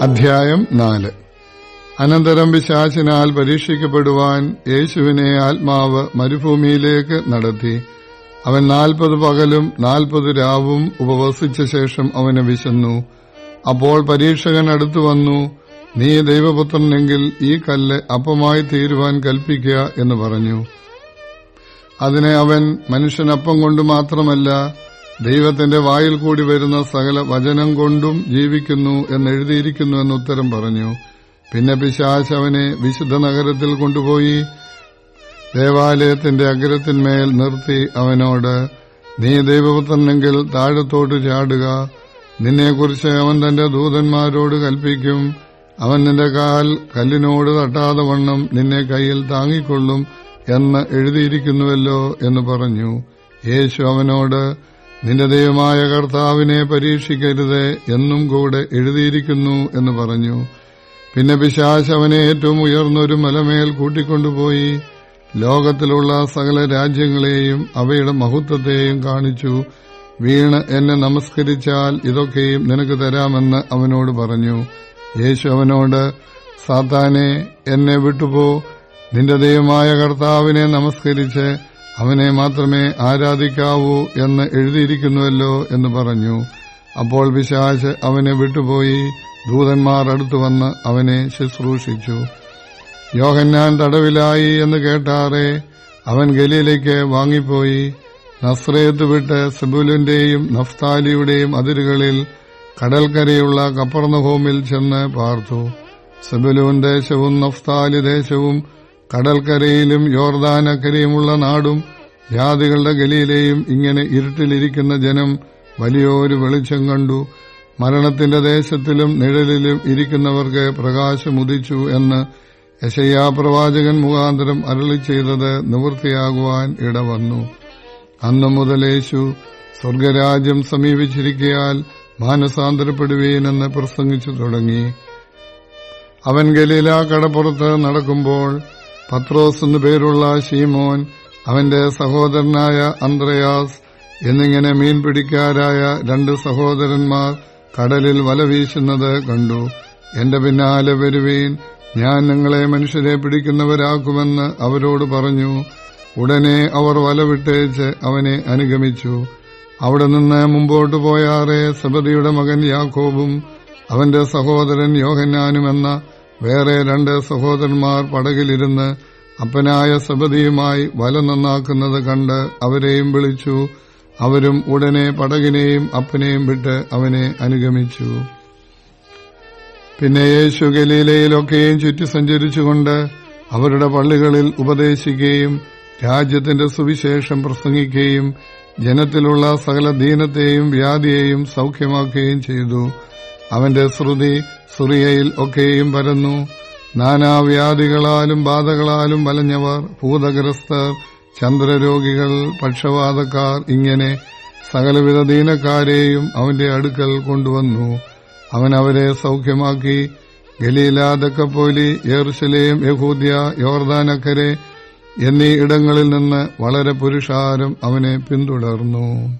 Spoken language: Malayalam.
അധ്യായം നാല്. അനന്തരം പിശാചിനാൽ പരീക്ഷിക്കപ്പെടുവാൻ യേശുവിനെ ആത്മാവ് മരുഭൂമിയിലേക്ക് നടത്തി. അവൻ നാൽപ്പത് പകലും നാൽപ്പത് രാവും ഉപവസിച്ച ശേഷം അവനെ വിശന്നു. അപ്പോൾ പരീക്ഷകൻ അടുത്തു വന്നു നീ ദൈവപുത്രനെങ്കിൽ ഈ കല്ല് അപ്പമായി തീരുവാൻ കൽപ്പിക്കുക എന്ന് പറഞ്ഞു. അതിനെ അവൻ മനുഷ്യനപ്പം കൊണ്ട് മാത്രമല്ല ദൈവത്തിന്റെ വായിൽ കൂടി വരുന്ന സകല വചനം കൊണ്ടും ജീവിക്കുന്നു എന്നെഴുതിയിരിക്കുന്നു എന്ന് ഉത്തരം പറഞ്ഞു. പിന്നെ പിശാച് അവനെ വിശുദ്ധ നഗരത്തിൽ കൊണ്ടുപോയി ദേവാലയത്തിന്റെ അഗ്രത്തിന്മേൽ നിർത്തി അവനോട് നീ ദൈവപുത്രനെങ്കിൽ താഴത്തോട്ട് ചാടുക. നിന്നെക്കുറിച്ച് അവൻ തന്റെ ദൂതന്മാരോട് കൽപ്പിക്കും. അവൻ നിന്റെ കാൽ കല്ലിനോട് തട്ടാതെ വണ്ണം നിന്നെ കയ്യിൽ താങ്ങിക്കൊള്ളും എന്ന് എഴുതിയിരിക്കുന്നുവല്ലോ എന്ന് പറഞ്ഞു. യേശു അവനോട് നിന്റെ ദൈവമായ കർത്താവിനെ പരീക്ഷിക്കരുത് എന്നും കൂടെ എഴുതിയിരിക്കുന്നു എന്ന് പറഞ്ഞു. പിന്നെ പിശാശ് അവനെ ഏറ്റവും ഉയർന്നൊരു മലമേൽ കൂട്ടിക്കൊണ്ടുപോയി. ലോകത്തിലുള്ള സകല രാജ്യങ്ങളെയും അവയുടെ മഹത്വത്തെയും കാണിച്ചു. വീണ് എന്നെ നമസ്കരിച്ചാൽ ഇതൊക്കെയും നിനക്ക് തരാമെന്ന് അവനോട് പറഞ്ഞു. യേശു അവനോട് സാത്താനെ എന്നെ വിട്ടുപോ. നിന്റെ ദൈവമായ കർത്താവിനെ നമസ്കരിച്ച് അവനെ മാത്രമേ ആരാധിക്കാവൂ എന്ന് എഴുതിയിരിക്കുന്നുവല്ലോ എന്ന് പറഞ്ഞു. അപ്പോൾ പിശാച് അവനെ വിട്ടുപോയി. ദൂതന്മാർ അടുത്തു വന്ന് അവനെ ശുശ്രൂഷിച്ചു. യോഹന്നാൻ തടവിലായി എന്ന് കേട്ടാറെ അവൻ ഗലിയിലേക്ക് വാങ്ങിപ്പോയി. നസ്രയത്ത് വിട്ട് സെബുലിന്റെയും നഫ്താലിയുടെയും അതിരുകളിൽ കടൽക്കരയുള്ള കപ്പർണഹോമിൽ ചെന്ന് പാർത്തു. സെബുലൂൻ ദേശവും നഫ്താലി ദേശവും കടൽക്കരയിലും യോർദാനക്കരയുമുള്ള നാടും ജാതികളുടെ ഗലിയിലെയും ഇങ്ങനെ ഇരുട്ടിലിരിക്കുന്ന ജനം വലിയൊരു വെളിച്ചം കണ്ടു. മരണത്തിന്റെ ദേശത്തിലും നിഴലിലും ഇരിക്കുന്നവർക്ക് പ്രകാശമുദിച്ചു എന്ന് യശയ്യാ പ്രവാചകൻ മുഖാന്തരം അരളി ചെയ്തത് നിവൃത്തിയാകുവാൻ ഇടവന്നു. അന്നു മുതൽ യേശു സ്വർഗരാജ്യം സമീപിച്ചിരിക്കയാൽ മാനസാന്തരപ്പെടുവീനെന്ന് പ്രസംഗിച്ചു തുടങ്ങി. അവൻ ഗലീല കടപ്പുറത്ത് നടക്കുമ്പോൾ പത്രോസ് എന്നു പേരുള്ള ഷീമോൻ അവന്റെ സഹോദരനായ അന്ത്രയാസ് എന്നിങ്ങനെ മീൻപിടിക്കാരായ രണ്ട് സഹോദരന്മാർ കടലിൽ വല വീശുന്നത് കണ്ടു. എന്റെ പിന്നാലെ വരുവീൻ ഞാൻ നിങ്ങളെ മനുഷ്യരെ പിടിക്കുന്നവരാക്കുമെന്ന് അവരോട് പറഞ്ഞു. ഉടനെ അവർ വല വിട്ടേച്ച് അവനെ അനുഗമിച്ചു. അവിടെ നിന്ന് മുമ്പോട്ട് പോയാറെ സബദിയുടെ മകൻ യാക്കോബും അവന്റെ സഹോദരൻ യോഹന്നാനുമെന്ന വേറെ രണ്ട് സഹോദരന്മാർ പടകിലിരുന്ന് അപ്പനായ സബദിയുമായി വല നന്നാക്കുന്നത് കണ്ട് അവരെയും വിളിച്ചു. അവരും ഉടനെ പടകിനെയും അപ്പനെയും വിട്ട് അവനെ അനുഗമിച്ചു. പിന്നെ യേശു ഗലീലയിലൊക്കെയും ചുറ്റി സഞ്ചരിച്ചുകൊണ്ട് അവരുടെ പള്ളികളിൽ ഉപദേശിക്കുകയും രാജ്യത്തിന്റെ സുവിശേഷം പ്രസംഗിക്കുകയും ജനത്തിലുള്ള സകല ദീനത്തെയും വ്യാധിയെയും സൌഖ്യമാക്കുകയും ചെയ്തു. അവന്റെ ശ്രുതി സുറിയയിൽ ഒക്കെയും പരന്നു. നാനാവ്യാധികളാലും ബാധകളാലും വലഞ്ഞവർ ഭൂതഗ്രസ്തർ ചന്ദ്രരോഗികൾ പക്ഷവാതക്കാർ ഇങ്ങനെ സകലവിധ ദീനക്കാരെയും അവന്റെ അടുക്കൽ കൊണ്ടുവന്നു. അവൻ അവരെ സൌഖ്യമാക്കി. ഗലീലാദക്കപ്പോലി ദക്കപ്പോലി യേറുശലേം യഹൂദ്യ യോർദാനക്കരെ എന്നീ ഇടങ്ങളിൽ നിന്ന് വളരെ പുരുഷാരം അവനെ പിന്തുടർന്നു.